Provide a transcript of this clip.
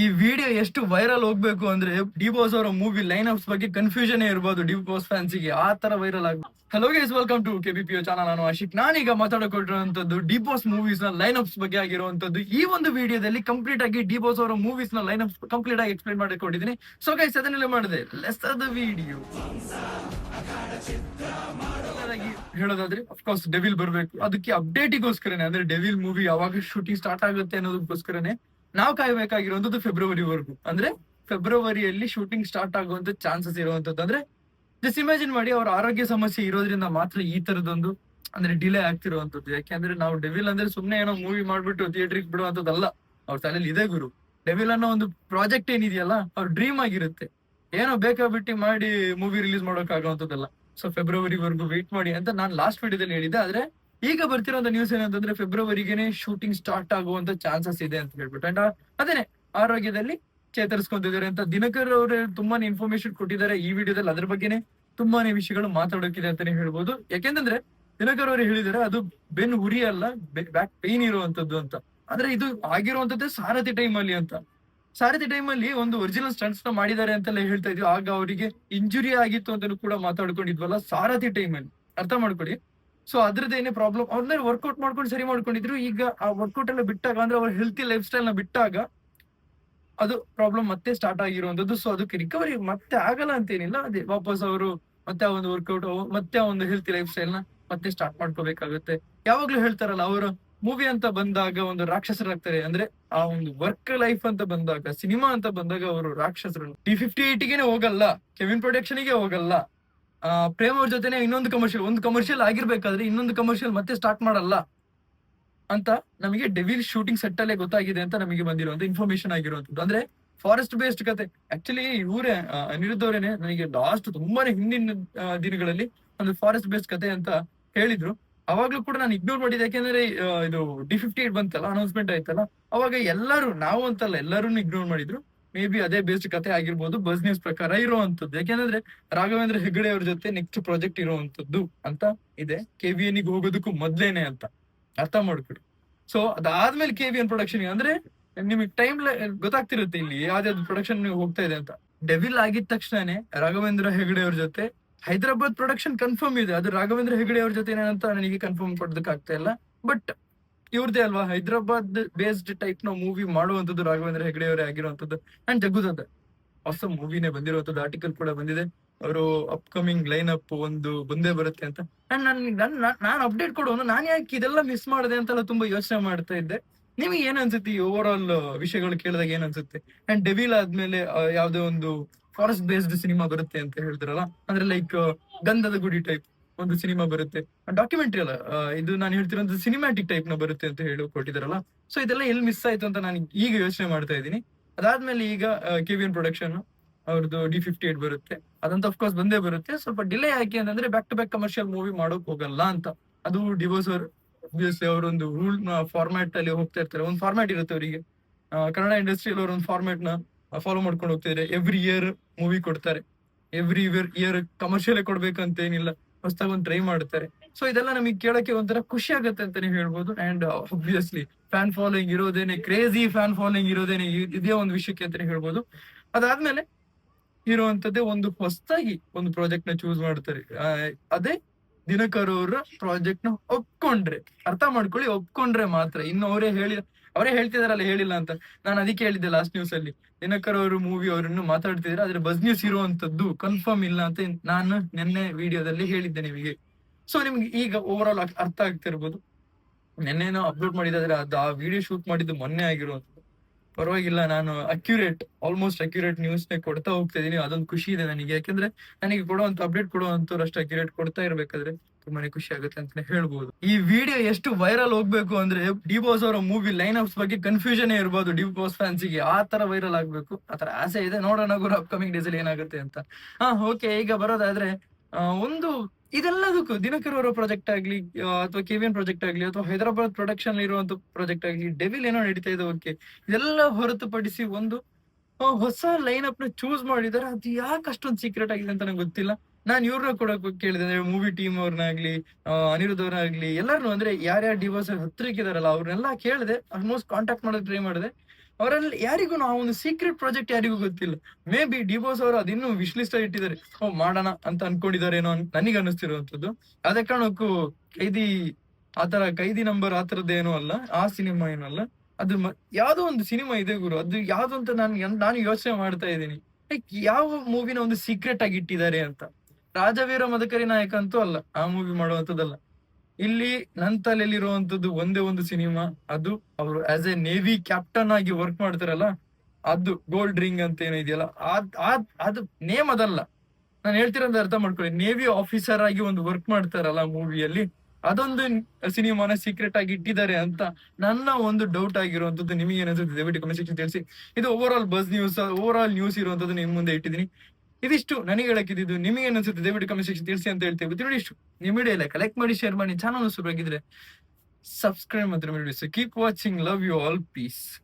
ಈ ವಿಡಿಯೋ ಎಷ್ಟು ವೈರಲ್ ಹೋಗ್ಬೇಕು ಅಂದ್ರೆ ಡಿ ಬಾಸ್ ಅವರ ಮೂವಿ ಲೈನ್ ಅಪ್ಸ್ ಬಗ್ಗೆ ಕನ್ಫ್ಯೂಷನ್ ಇರ್ಬೋದು ಡಿ ಬಾಸ್ ಫ್ಯಾನ್ಸಿಗೆ ಆ ತರ ವೈರಲ್ ಆಗ hello guys welcome to K B P channel ನಾನು ಆಶಿಕ್. ನಾನೀಗ ಮಾತಾಡಿಕೊಟ್ಟಿರುವಂತದ್ದು ಡಿ ಬಾಸ್ ಮೂವೀಸ್ನ ಲೈನ್ ಅಪ್ಸ್ ಬಗ್ಗೆ ಆಗಿರುವಂತದ್ದು ಈ ಒಂದು ವಿಡಿಯೋದಲ್ಲಿ ಕಂಪ್ಲೀಟ್ ಆಗಿ ಡಿ ಅವರ ಮೂವೀಸ್ನ ಲೈನ್ ಅಪ್ಸ್ ಕಂಪ್ಲೀಟ್ ಆಗಿ ಎಕ್ಸ್ಪ್ಲೈನ್ ಮಾಡಿಕೊಂಡಿದ್ದೀನಿ. ಸೊ ಗೈಸ್ ಅದನ್ನೆಲ್ಲ ಮಾಡಿದೆ ಲೆಸ್ ದ ವಿಡಿಯೋ ಹೇಳೋದಾದ್ರೆ ಅಫ್ಕೋರ್ಸ್ ಡೆವಿಲ್ ಬರ್ಬೇಕು. ಅದಕ್ಕೆ ಅಪ್ಡೇಟಿಗೋಸ್ಕರನೇ ಅಂದ್ರೆ ಡೆವಿಲ್ ಮೂವಿ ಯಾವಾಗ ಶೂಟಿಂಗ್ ಸ್ಟಾರ್ಟ್ ಆಗುತ್ತೆ ಅನ್ನೋದಕ್ಕೋಸ್ಕರನೇ ನಾವು ಕಾಯಬೇಕಾಗಿರುವಂತದ್ದು ಫೆಬ್ರವರಿವರೆಗೂ ಅಂದ್ರೆ ಫೆಬ್ರವರಿಯಲ್ಲಿ ಶೂಟಿಂಗ್ ಸ್ಟಾರ್ಟ್ ಆಗುವಂತ ಚಾನ್ಸಸ್ ಇರುವಂತದ್ದು ಅಂದ್ರೆ ಜಸ್ಟ್ ಇಮ್ಯಾಜಿನ್ ಮಾಡಿ ಅವ್ರ ಆರೋಗ್ಯ ಸಮಸ್ಯೆ ಇರೋದ್ರಿಂದ ಮಾತ್ರ ಈ ತರದೊಂದು, ಅಂದ್ರೆ ಡಿಲೇ ಆಗ್ತಿರುವಂತದ್ದು ಯಾಕೆಂದ್ರೆ ನಾವು ಡೆವಿಲ್ ಅಂದ್ರೆ ಸುಮ್ನೆ ಏನೋ ಮೂವಿ ಮಾಡ್ಬಿಟ್ಟು ಥಿಯೇಟ್ರಿಗೆ ಬಿಡುವಂತದ್ದಲ್ಲ ಅವ್ರ ತಲೆಯಲ್ಲಿ ಇದೆ ಗುರು. ಡೆವಿಲ್ ಅನ್ನೋ ಒಂದು ಪ್ರಾಜೆಕ್ಟ್ ಏನಿದೆಯಲ್ಲ, ಅವ್ರ ಡ್ರೀಮ್ ಆಗಿರುತ್ತೆ. ಏನೋ ಬೇಕಾಬಿಟ್ಟಿ ಮಾಡಿ ಮೂವಿ ರಿಲೀಸ್ ಮಾಡೋಕ್ ಆಗುವಂತದ್ದಲ್ಲ ಸೊ ಫೆಬ್ರವರಿವರೆಗೂ ವೇಟ್ ಮಾಡಿ ಅಂತ ನಾನು ಲಾಸ್ಟ್ ವಿಡಿಯೋದಲ್ಲಿ ಹೇಳಿದ್ದೆ. ಆದ್ರೆ ಈಗ ಬರ್ತಿರೋಂಥ ನ್ಯೂಸ್ ಏನಂತಂದ್ರೆ ಫೆಬ್ರವರಿಗೆನೆ ಶೂಟಿಂಗ್ ಸ್ಟಾರ್ಟ್ ಆಗುವಂತ ಚಾನ್ಸಸ್ ಇದೆ ಅಂತ ಹೇಳ್ಬಿಟ್ಟು. ಅಂಡ್ ಅದೇನೆ ಆರೋಗ್ಯದಲ್ಲಿ ಚೇತರಿಸ್ಕೊಂತಿದ್ದಾರೆ ಅಂತ ದಿನಕರ್ ಅವರು ತುಂಬಾನೇ ಇನ್ಫಾರ್ಮೇಶನ್ ಕೊಟ್ಟಿದ್ದಾರೆ ಈ ವಿಡಿಯೋದಲ್ಲಿ. ಅದ್ರ ಬಗ್ಗೆನೆ ತುಂಬಾನೇ ವಿಷಯಗಳು ಮಾತಾಡೋಕಿದೆ ಅಂತಾನೆ ಹೇಳ್ಬೋದು. ಯಾಕೆಂದ್ರೆ ದಿನಕರ್ ಅವರು ಹೇಳಿದ್ದಾರೆ, ಅದು ಬೆನ್ ಉರಿ ಅಲ್ಲ ಬ್ಯಾಕ್ ಪೇನ್ ಇರುವಂತದ್ದು ಅಂತ. ಆದ್ರೆ ಇದು ಆಗಿರುವಂತದ್ದೇ ಸಾರಥಿ ಟೈಮ್ ಅಲ್ಲಿ ಅಂತ. ಸಾರಥಿ ಟೈಮ್ ಅಲ್ಲಿ ಒಂದು ಒರಿಜಿನಲ್ ಸ್ಟಂಟ್ಸ್ನ ಮಾಡಿದ್ದಾರೆ ಅಂತೆಲ್ಲ ಹೇಳ್ತಾ ಇದ್ವಿ. ಆಗ ಅವರಿಗೆ ಇಂಜುರಿ ಆಗಿತ್ತು ಅಂತ ಕೂಡ ಮಾತಾಡ್ಕೊಂಡಿದ್ವಲ್ಲ ಸಾರಥಿ ಟೈಮ್ ಅಲ್ಲಿ. ಅರ್ಥ ಮಾಡ್ಕೊಳ್ಳಿ. ಸೊ ಅದ್ರದ್ದೇನೆ ಪ್ರಾಬ್ಲಮ್ ಅವ್ರನ್ನ ವರ್ಕೌಟ್ ಮಾಡ್ಕೊಂಡು ಸರಿ ಮಾಡ್ಕೊಂಡಿದ್ರು, ಈಗ ಆ ವರ್ಕೌಟ್ ಎಲ್ಲ ಬಿಟ್ಟಾಗ, ಅಂದ್ರೆ ಅವ್ರ ಹೆಲ್ತಿ ಲೈಫ್ ಸ್ಟೈಲ್ನ ಬಿಟ್ಟಾಗ ಅದು ಪ್ರಾಬ್ಲಮ್ ಮತ್ತೆ ಸ್ಟಾರ್ಟ್ ಆಗಿರುವಂತದ್ದು ಸೊ ಅದಕ್ಕೆ ರಿಕವರಿ ಮತ್ತೆ ಆಗಲ್ಲ ಅಂತೇನಿಲ್ಲ, ಅದೇ ವಾಪಸ್ ಅವರು ಮತ್ತೆ ಆ ಒಂದು ವರ್ಕೌಟ್ ಮತ್ತೆ ಆ ಒಂದು ಹೆಲ್ತಿ ಲೈಫ್ ಸ್ಟೈಲ್ನ ಮತ್ತೆ ಸ್ಟಾರ್ಟ್ ಮಾಡ್ಕೋಬೇಕಾಗುತ್ತೆ. ಯಾವಾಗ್ಲೂ ಹೇಳ್ತಾರಲ್ಲ, ಅವರು ಮೂವಿ ಅಂತ ಬಂದಾಗ ಒಂದು ರಾಕ್ಷಸರಾಗ್ತಾರೆ, ಅಂದ್ರೆ ಆ ಒಂದು ವರ್ಕ್ ಲೈಫ್ ಅಂತ ಬಂದಾಗ ಸಿನಿಮಾ ಅಂತ ಬಂದಾಗ ಅವರು ರಾಕ್ಷಸರು. ಟಿ ಫಿಫ್ಟಿ ಏಟಿಗೆನೆ ಹೋಗಲ್ಲ ಕೆವಿನ್ ಪ್ರೊಡಕ್ಷನ್ಗೆ ಹೋಗಲ್ಲ. ಪ್ರೇಮ್ ಅವ್ರ ಜೊತೆನೆ ಇನ್ನೊಂದು ಕಮರ್ಷಿಯಲ್ ಒಂದು ಕಮರ್ಷಿಯಲ್ ಆಗಿರ್ಬೇಕಾದ್ರೆ ಇನ್ನೊಂದು ಕಮರ್ಷಿಯಲ್ ಮತ್ತೆ ಸ್ಟಾರ್ಟ್ ಮಾಡಲ್ಲ ಅಂತ ನಮಗೆ ಡೆವಿಲ್ ಶೂಟಿಂಗ್ ಸೆಟ್ ಅಲ್ಲೇ ಗೊತ್ತಾಗಿದೆ ಅಂತ ನಮಗೆ ಬಂದಿರುವಂತ ಇನ್ಫಾರ್ಮೇಶನ್ ಆಗಿರುವಂತದ್ದು ಅಂದ್ರೆ ಫಾರೆಸ್ಟ್ ಬೇಸ್ಡ್ ಕತೆ. ಆಕ್ಚುಲಿ ಇವರೇ ಅನಿರುದ್ಧ ಅವರೇನೆ ನನಗೆ ಲಾಸ್ಟ್ ತುಂಬಾನೇ ಹಿಂದಿನ ದಿನಗಳಲ್ಲಿ ಒಂದು ಫಾರೆಸ್ಟ್ ಬೇಸ್ಡ್ ಕತೆ ಅಂತ ಹೇಳಿದ್ರು. ಅವಾಗ್ಲೂ ಕೂಡ ನಾನು ಇಗ್ನೋರ್ ಮಾಡಿದ್ದೆ ಯಾಕೆಂದ್ರೆ ಇದು ಡಿ ಫಿಫ್ಟಿ ಏಟ್ ಬಂತಲ್ಲ ಅನೌನ್ಸ್ಮೆಂಟ್ ಆಯ್ತಲ್ಲ. ಅವಾಗ ಎಲ್ಲರೂ, ನಾವು ಅಂತಲ್ಲ ಎಲ್ಲರೂ ಇಗ್ನೋರ್ ಮಾಡಿದ್ರು. ಮೇ ಬಿ ಅದೇ ಬೇಸ್ಡ್ ಕತೆ ಆಗಿರ್ಬೋದು ಬಸ್ ನ್ಯೂಸ್ ಪ್ರಕಾರ ಇರುವಂತದ್ದು. ಯಾಕೆಂದ್ರೆ ರಾಘವೇಂದ್ರ ಹೆಗಡೆ ಅವ್ರ ಜೊತೆ ನೆಕ್ಸ್ಟ್ ಪ್ರಾಜೆಕ್ಟ್ ಇರುವಂತದ್ದು ಅಂತ ಇದೆ. ಕೆ ವಿ ಎನ್ ಹೋಗೋದಕ್ಕೂ ಮೊದ್ಲೇನೆ ಅಂತ ಅರ್ಥ ಮಾಡ್ಕೊಡಿ ಸೊ ಅದಾದ್ಮೇಲೆ ಕೆ ವಿ ಎನ್ ಪ್ರೊಡಕ್ಷನ್ ಅಂದ್ರೆ ನಿಮಗೆ ಟೈಮ್ ಗೊತ್ತಾಗ್ತಿರುತ್ತೆ ಇಲ್ಲಿ ಯಾವ್ದಾವ್ದು ಪ್ರೊಡಕ್ಷನ್ ಹೋಗ್ತಾ ಇದೆ ಅಂತ. ಡೆವಿಲ್ ಆಗಿದ ತಕ್ಷಣನೇ ರಾಘವೇಂದ್ರ ಹೆಗ್ಡೆ ಅವ್ರ ಜೊತೆ ಹೈದರಾಬಾದ್ ಪ್ರೊಡಕ್ಷನ್ ಕನ್ಫರ್ಮ್ ಇದೆ. ಅದು ರಾಘವೇಂದ್ರ ಹೆಗ್ಡೆ ಅವ್ರ ಜೊತೆ ಏನಂತ ನನಗೆ ಕನ್ಫರ್ಮ್ ಕೊಡೋದಕ್ಕೆ ಆಗ್ತಾ ಇಲ್ಲ. ಬಟ್ ಇವ್ರದೇ ಅಲ್ವಾ? ಹೈದರಾಬಾದ್ ಬೇಸ್ಡ್ ಟೈಪ್ನ ಮೂವಿ ಮಾಡುವಂತದ್ದು ರಾಘವೇಂದ್ರ ಹೆಗಡೆ ಅವರೇ ಆಗಿರುವಂತದ್ದು ಅಂಡ್ ಜಗ್ಗುದದ ಹೊಸ ಮೂವಿನೇ ಬಂದಿರುವಂತದ್ದು ಆರ್ಟಿಕಲ್ ಕೂಡ ಬಂದಿದೆ. ಅವರು ಅಪ್ಕಮಿಂಗ್ ಲೈನ್ ಅಪ್ ಒಂದು ಬಂದೇ ಬರುತ್ತೆ ಅಂತ. ಅಂಡ್ ನನ್ ನನ್ ನಾನು ಅಪ್ಡೇಟ್ ಕೊಡೋನು ನಾನು ಯಾಕೆ ಇದೆಲ್ಲ ಮಿಸ್ ಮಾಡಿದೆ ಅಂತೆಲ್ಲ ತುಂಬಾ ಯೋಚನೆ ಮಾಡ್ತಾ ಇದ್ದೆ. ನಿಮಗೆ ಏನ್ ಅನ್ಸುತ್ತೆ ಓವರ್ ಆಲ್ ವಿಷಯಗಳು ಕೇಳಿದಾಗ ಏನ್ ಅನ್ಸುತ್ತೆ? ಅಂಡ್ ಡೆವಿಲ್ ಆದ್ಮೇಲೆ ಯಾವ್ದೋ ಒಂದು ಫಾರೆಸ್ಟ್ ಬೇಸ್ಡ್ ಸಿನಿಮಾ ಬರುತ್ತೆ ಅಂತ ಹೇಳಿದ್ರಲ್ಲ ಅಂದ್ರೆ ಲೈಕ್ ಗಂಧದ ಗುಡಿ ಟೈಪ್ ಒಂದು ಸಿನಿಮಾ ಬರುತ್ತೆ. ಡಾಕ್ಯುಮೆಂಟ್ರಿ ಅಲ್ಲ ಇದು ನಾನು ಹೇಳ್ತಿರೋದು ಸಿನಿಮ್ಯಾಟಿಕ್ ಟೈಪ್ನ ಬರುತ್ತೆ ಅಂತ ಹೇಳಿ ಕೊಟ್ಟಿದಾರಲ್ಲ ಸೊ ಇದೆಲ್ಲ ಎಲ್ಲಿ ಮಿಸ್ ಆಯ್ತು ಅಂತ ನಾನು ಈಗ ಯೋಚನೆ ಮಾಡ್ತಾ ಇದ್ದೀನಿ. ಅದಾದ್ಮೇಲೆ ಈಗ ಕೆವಿಎನ್ ಪ್ರೊಡಕ್ಷನ್ ಅವ್ರದ್ದು ಡಿ ಫಿಫ್ಟಿ ಏಟ್ ಬರುತ್ತೆ. ಅದಂತ ಅಫ್ಕೋರ್ಸ್ ಬಂದೇ ಬರುತ್ತೆ. ಸ್ವಲ್ಪ ಡಿಲೇ ಯಾಕೆ ಅಂತಂದ್ರೆ back to back commercial movie ಮಾಡೋಕ್ ಹೋಗಲ್ಲ ಅಂತ. ಅದು ಡಿವೋರ್ಸ್ ಅವ್ರ ಅವರೊಂದು ರೂಲ್ ಫಾರ್ಮ್ಯಾಟ್ ಅಲ್ಲಿ ಹೋಗ್ತಾ ಇರ್ತಾರೆ. ಒಂದು ಫಾರ್ಮ್ಯಾಟ್ ಇರುತ್ತೆ ಅವರಿಗೆ. ಕನ್ನಡ ಇಂಡಸ್ಟ್ರಿಯಲ್ಲಿ ಅವ್ರ ಒಂದು ಫಾರ್ಮ್ಯಾಟ್ನ ಫಾಲೋ ಮಾಡ್ಕೊಂಡು ಹೋಗ್ತಿದ್ದಾರೆ ಎವ್ರಿ ಇಯರ್ ಮೂವಿ ಕೊಡ್ತಾರೆ. ಎವ್ರಿ ಇಯರ್ ಇಯರ್ ಕಮರ್ಷಿಯಲ್ ಕೊಡ್ಬೇಕಂತ ಏನಿಲ್ಲ ಹೊಸದಾಗಿ ಒಂದು ಟ್ರೈ ಮಾಡ್ತಾರೆ. ಸೊ ಇದೆಲ್ಲ ನಮಗೆ ಕೇಳಕ್ಕೆ ಒಂಥರ ಖುಷಿ ಆಗುತ್ತೆ ಅಂತಾನೆ ಹೇಳ್ಬೋದು. ಅಂಡ್ ಒಬ್ವಿಯಸ್ಲಿ ಫ್ಯಾನ್ ಫಾಲೋಯಿಂಗ್ ಇರೋದೇನೆ ಕ್ರೇಜಿ ಫ್ಯಾನ್ ಫಾಲೋಯಿಂಗ್ ಇರೋದೇನೆ ಇದೇ ಒಂದು ವಿಷಯಕ್ಕೆ ಅಂತಾನೆ ಹೇಳ್ಬೋದು. ಅದಾದ್ಮೇಲೆ ಇರುವಂತದ್ದೇ ಒಂದು ಹೊಸ್ತಾಗಿ ಒಂದು ಪ್ರಾಜೆಕ್ಟ್ನ ಚೂಸ್ ಮಾಡ್ತಾರೆ. ಅದೇ ದಿನಕರ್ ಅವರ ಪ್ರಾಜೆಕ್ಟ್ನ ಒಪ್ಕೊಂಡ್ರೆ, ಅರ್ಥ ಮಾಡ್ಕೊಳ್ಳಿ, ಒಪ್ಕೊಂಡ್ರೆ ಮಾತ್ರ. ಇನ್ನು ಅವರೇ ಹೇಳಿ ಅವರೇ ಹೇಳ್ತಿದಾರಲ್ಲ ಹೇಳಿಲ್ಲ ಅಂತ. ನಾನು ಅದಕ್ಕೆ ಹೇಳಿದ್ದೆ ಲಾಸ್ಟ್ ನ್ಯೂಸ್ ಅಲ್ಲಿ. ದಿನಕರ್ ಅವರು ಮೂವಿ ಅವರನ್ನು ಮಾತಾಡ್ತಿದ್ರೆ, ಆದ್ರೆ ಬಸ್ ನ್ಯೂಸ್ ಇರುವಂತದ್ದು ಕನ್ಫರ್ಮ್ ಇಲ್ಲ ಅಂತ ನಾನು ನಿನ್ನೆ ವಿಡಿಯೋದಲ್ಲಿ ಹೇಳಿದ್ದೆ ನಿಮಗೆ. ಸೊ ನಿಮ್ಗೆ ಈಗ ಓವರ್ ಆಲ್ ಅರ್ಥ ಆಗ್ತಿರ್ಬೋದು. ನಿನ್ನೆನೋ ಅಪ್ಲೋಡ್ ಮಾಡಿದ್ರೆ ಅದು ಆ ವಿಡಿಯೋ ಶೂಟ್ ಮಾಡಿದ್ದು ಮೊನ್ನೆ ಆಗಿರುವಂತದ್ದು. ಪರವಾಗಿಲ್ಲ, ನಾನು ಅಕ್ಯುರೇಟ್ ಆಲ್ಮೋಸ್ಟ್ ಅಕ್ಯುರೇಟ್ ನ್ಯೂಸ್ ನೇ ಕೊಡ್ತಾ ಹೋಗ್ತಾ ಇದೀನಿ. ಅದೊಂದು ಖುಷಿ ಇದೆ ನನಗೆ. ಯಾಕಂದ್ರೆ ನನಗೆ ಕೊಡುವಂತ ಅಪ್ಡೇಟ್ ಕೊಡುವಂತವ್ರು ಅಷ್ಟು ಅಕ್ಯುರೇಟ್ ಕೊಡ್ತಾ ಇರ್ಬೇಕಾದ್ರೆ ತುಂಬಾನೇ ಖುಷಿ ಆಗುತ್ತೆ ಅಂತಾನೆ ಹೇಳ್ಬೋದು. ಈ ವಿಡಿಯೋ ಎಷ್ಟು ವೈರಲ್ ಹೋಗ್ಬೇಕು ಅಂದ್ರೆ ಡಿ ಬಾಸ್ ಅವರ ಮೂವಿ ಲೈನ್ ಅಪ್ಸ್ ಬಗ್ಗೆ ಕನ್ಫ್ಯೂಷನ್ ಇರ್ಬೋದು ಡಿ ಬಾಸ್ ಫ್ಯಾನ್ಸಿಗೆ ಆ ತರ ವೈರಲ್ ಆಗ್ಬೇಕು. ಆತರ ತರ ಆಸೆ ಇದೆ. ನೋಡೋಣ ಗುರು ಅಪ್ಕಮಿಂಗ್ ಡೇಸ್ ಅಲ್ಲಿ ಏನಾಗುತ್ತೆ ಅಂತ. ಹಾ ಓಕೆ ಈಗ ಬರೋದಾದ್ರೆ ಒಂದು ಇದೆಲ್ಲದಕ್ಕೂ ದಿನಕರ್ ಅವರ ಪ್ರಾಜೆಕ್ಟ್ ಆಗ್ಲಿ ಅಥವಾ ಕೆವಿಎನ್ ಪ್ರಾಜೆಕ್ಟ್ ಆಗ್ಲಿ, ಅಥವಾ ಹೈದರಾಬಾದ್ ಪ್ರೊಡಕ್ಷನ್ ಇರುವಂತ ಪ್ರಾಜೆಕ್ಟ್ ಆಗ್ಲಿ ಡೆವಿಲ್ ಏನೋ ನಡೀತಾ ಇದೆ ಓಕೆ ಇದೆಲ್ಲ ಹೊರತುಪಡಿಸಿ ಒಂದು ಹೊಸ ಲೈನ್ ಅಪ್ನ ಚೂಸ್ ಮಾಡಿದಾರೆ ಅದು ಯಾಕೆ ಅಷ್ಟೊಂದು ಸೀಕ್ರೆಟ್ ಆಗಿದೆ ಅಂತ ನಂಗೆ ಗೊತ್ತಿಲ್ಲ. ನಾನು ಇವ್ರನ್ನ ಕೂಡ ಕೇಳಿದೆ, ಅಂದ್ರೆ ಮೂವಿ ಟೀಮ್ ಅವ್ರನ್ನಾಗ್ಲಿ ಅನಿರುದ್ಧ ಅವ್ರನ್ನಾಗ್ಲಿ ಎಲ್ಲಾರು ಅಂದ್ರೆ ಯಾರ್ಯಾರು ಡಿವೋರ್ಸ್ ಹತ್ರಕ್ಕಿದಾರಲ್ಲ ಅವ್ರನ್ನೆಲ್ಲ ಕೇಳಿದೆ ಆಲ್ಮೋಸ್ಟ್ ಕಾಂಟ್ಯಾಕ್ಟ್ ಮಾಡೋದು ಟ್ರೈ ಮಾಡಿದೆ. ಅವರಲ್ಲಿ ಯಾರಿಗೂ ಆ ಒಂದು ಸೀಕ್ರೆಟ್ ಪ್ರಾಜೆಕ್ಟ್ ಯಾರಿಗೂ ಗೊತ್ತಿಲ್ಲ. ಮೇ ಬಿ ಡಿಬೋಸ್ ಅವರು ಅದಿನ್ನೂ ವಿಶ್ಲಿಸ್ಟ ಇಟ್ಟಿದ್ದಾರೆ. ಓ, ಮಾಡೋಣ ಅಂತ ಅನ್ಕೊಂಡಿದಾರೇನೋ ಏನೋ ಅನ್- ನನಗೆ ಅನಿಸ್ತಿರುವಂತದ್ದು ಅದೇ ಕಾರಣಕ್ಕೂ ಕೈದಿ ಆತರ ಕೈದಿ ನಂಬರ್ ಆತರದ್ದೇನೂ ತರದ್ದೇನೂ ಅಲ್ಲ. ಆ ಸಿನಿಮಾ ಏನಲ್ಲ ಅದು ಮ- ಯಾವ್ದೋ ಒಂದು ಸಿನಿಮಾ ಇದೆ ಗುರು. ಅದು ಯಾವ್ದು ಅಂತ ನಾನು ನಾನು ಯೋಚನೆ ಮಾಡ್ತಾ ಇದ್ದೀನಿ. ಲೈಕ್ ಯಾವ ಮೂವಿನ ಒಂದು ಸೀಕ್ರೆಟ್ ಆಗಿ ಇಟ್ಟಿದ್ದಾರೆ ಅಂತ. ರಾಜವೀರ ಮದಕರಿ ನಾಯಕ ಅಂತೂ ಅಲ್ಲ. ಆ ಮೂವಿ ಮಾಡುವಂತದ್ದಲ್ಲ ಇಲ್ಲಿ ನನ್ ತಲೆಯಲ್ಲಿರುವಂತದ್ದು ಒಂದೇ ಒಂದು ಸಿನಿಮಾ, ಅದು ಅವರು ಆಸ್ ಎ ನೇವಿ ಕ್ಯಾಪ್ಟನ್ ಆಗಿ ವರ್ಕ್ ಮಾಡ್ತಾರಲ್ಲ, ಅದು ಗೋಲ್ಡ್ ರಿಂಗ್ ಅಂತ ಏನೋ ಇದೆಯಲ್ಲ ಅದ್ ಅದ್- ಅದು ನೇಮ್ ಅದಲ್ಲ. ನಾನು ಹೇಳ್ತಿರೋದು ಅರ್ಥ ಮಾಡ್ಕೊಳ್ಳಿ ನೇವಿ ಆಫೀಸರ್ ಆಗಿ ಒಂದು ವರ್ಕ್ ಮಾಡ್ತಾರಲ್ಲ ಮೂವಿಯಲ್ಲಿ ಅದೊಂದು ಸಿನಿಮಾನ ಸೀಕ್ರೆಟ್ ಆಗಿ ಇಟ್ಟಿದ್ದಾರೆ ಅಂತ ನನ್ನ ಒಂದು ಡೌಟ್ ಆಗಿರುವಂತದ್ದು ನಿಮಗೆ ಏನಾದ್ರು ದಯವಿಟ್ಟು ಕಮೆಂಟ್ ಸೆಕ್ಷನ್ ತಿಳಿಸಿ. ಇದು overall buzz news overall news ಇರುವಂತದ್ದು ನಿಮ್ ಮುಂದೆ ಇಟ್ಟಿದ್ದೀನಿ. ಇದಿಷ್ಟು ನನಗೆ ಹೇಳಕ್ಕಿದ್ದು ನಿಮಗೆ ಅನ್ಸುತ್ತೆ ದಯವಿಟ್ಟು ಕಮೆಂಟ್ ಸೆಕ್ಷನ್ ತಿಳಿಸಿ ಅಂತ ಹೇಳ್ತೇವೆ. ನಿಮ್ಮ ವಿಡಿಯೋ ಇಲ್ಲ ಕಲೆಕ್ಟ್ ಮಾಡಿ ಶೇರ್ ಮಾಡಿ ಚಾನಲ್ ಸುಬ್ರಾಗಿದ್ರೆ ಸಬ್ಸ್ಕ್ರೈಬ್ ಮಾತ್ರ ಮಾಡಿ keep watching love you all peace